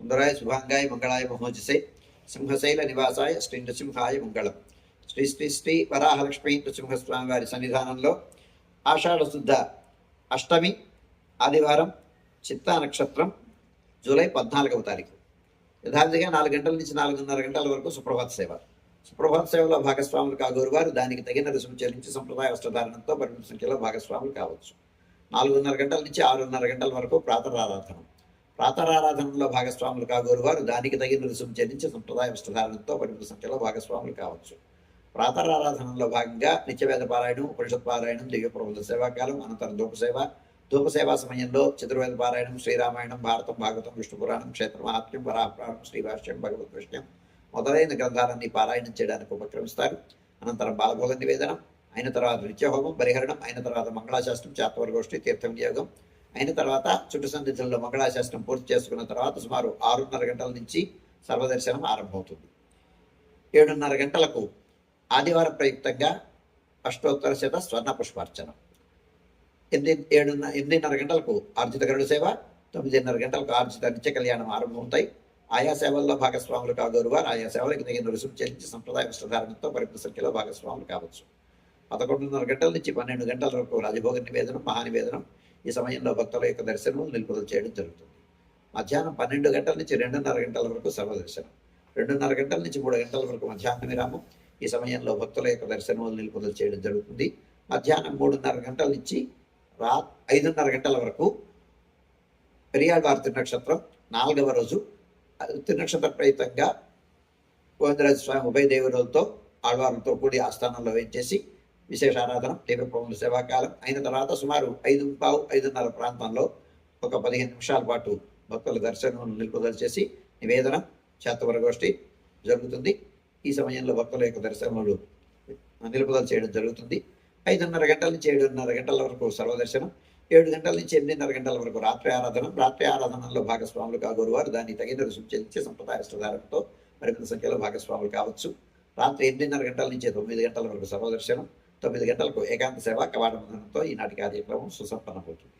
సుందరాయ శుభాంగాయ మంగళాయ మహోజసే సింహశైల నివాసాయ శ్రీ నృసింహాయ మంగళం శ్రీ శ్రీ శ్రీ వరాహలక్ష్మీ నృసింహస్వామి వారి సన్నిధానంలో ఆషాఢశుద్ధ అష్టమి ఆదివారం చిత్తా నక్షత్రం జూలై పద్నాలుగవ తారీఖు యథావిధిగా నాలుగు గంటల నుంచి నాలుగున్నర గంటల వరకు సుప్రభాత సేవ. సుప్రభాత సేవలో భాగస్వాములు కాగోరు వారు దానికి తగిన రుసుము చెల్లించి సంప్రదాయ వస్త్రధారణంతో పరిమిత సంఖ్యలో భాగస్వాములు కావచ్చు. నాలుగున్నర గంటల నుంచి ఆరున్నర గంటల వరకు ప్రాతరారాధనం. ప్రాతరారాధనలో భాగస్వాములు కాగోరు వారు దానికి తగిన రుసుము చెల్లించి సంప్రదాయ వస్త్రధారణతో పరిమిత సంఖ్యలో భాగస్వాములు కావచ్చు. ప్రాతరారాధనలో భాగంగా నిత్యవేద పారాయణం ఉపనిషత్ పారాయణం దివ్య ప్రబుద్ధ సేవాకాలం అనంతరం ధూపసేవ ధూపసేవా సమయంలో చతుర్వేద పారాయణం శ్రీరామాయణం భారతం భాగవతం విష్ణు పురాణం క్షేత్ర మహాత్మ్యం వరాహపురాణం శ్రీభాష్యం భగవత్ విషయం మొదలైన గ్రంథాలన్నీ పారాయణం చేయడానికి ఉపక్రమిస్తారు. అనంతరం బాలభోగ నివేదనం అయిన తర్వాత నిత్యహోమం పరిహరణం అయిన తర్వాత మంగళాశాస్త్రం చాత్వరగోష్ఠి తీర్థ వినియోగం అయిన తర్వాత చుట్టు సన్నిధుల్లో మంగళాశాస్త్రం పూర్తి చేసుకున్న తర్వాత సుమారు ఆరున్నర గంటల నుంచి సర్వదర్శనం ఆరంభమవుతుంది. ఏడున్నర గంటలకు ఆదివారం ప్రయుక్తంగా అష్టోత్తర శత స్వర్ణ పుష్పార్చన. ఎనిమిది ఏడున్న ఎనిమిదిన్నర గంటలకు ఆర్జిత గరుడు సేవ తొమ్మిదిన్నర గంటలకు ఆర్జిత నిత్య కళ్యాణం ఆరంభమవుతాయి. ఆయా సేవల్లో భాగస్వాములు కాగోరు వారు ఆయా సేవలకు తగిన రుసుము చెల్లించి సంప్రదాయ వస్త్రధారణతో పరిమిత సంఖ్యలో భాగస్వాములు కావచ్చు. పదకొండున్నర గంటల నుంచి పన్నెండు గంటల వరకు రాజభోగ నివేదనం మహానివేదనం ఈ సమయంలో భక్తుల యొక్క దర్శనం నిలుపుదల చేయడం జరుగుతుంది. మధ్యాహ్నం పన్నెండు గంటల నుంచి రెండున్నర గంటల వరకు సర్వదర్శనం రెండున్నర గంటల నుంచి మూడు గంటల వరకు మధ్యాహ్న విరామం ఈ సమయంలో భక్తుల యొక్క దర్శనం నిలుపుదల చేయడం జరుగుతుంది. మధ్యాహ్నం మూడున్నర గంటల నుంచి రా ఐదున్నర గంటల వరకు పెరియాడవారు తిరునక్షత్రం నాలుగవ రోజు తిరునక్షత్ర ప్రయుక్తంగా గోవిందరాజ స్వామి ఉభయ దేవులతో ఆళ్వారులతో కూడి ఆస్థానంలో వేయించేసి విశేష ఆరాధన తీవ్ర ప్రభుత్వ సేవాకాలం అయిన తర్వాత సుమారు ఐదు పావు ఐదున్నర ప్రాంతంలో ఒక పదిహేను నిమిషాల పాటు భక్తుల దర్శనం నిలుపుదల చేసి నివేదన చేతవరగోష్ఠి జరుగుతుంది. ఈ సమయంలో భక్తుల యొక్క దర్శనములు నిలుపుదల చేయడం జరుగుతుంది. ఐదున్నర గంటల నుంచి ఏడున్నర గంటల వరకు సర్వదర్శనం ఏడు గంటల నుంచి ఎనిమిదిన్నర గంటల వరకు రాత్రి ఆరాధన రాత్రి ఆరాధనలో భాగస్వాములు కాగోరు వారు. దాన్ని తగిన రుసుము చెల్లించి సంప్రదాయ మరింత పరిమిత సంఖ్యలో భాగస్వాములు కావచ్చు. రాత్రి ఎనిమిదిన్నర గంటల నుంచి తొమ్మిది గంటల వరకు సర్వదర్శనం తొమ్మిది గంటలకు ఏకాంత సేవ కవాటబంధనంతో ఈనాటి కార్యక్రమం సుసంపన్నమవుతుంది.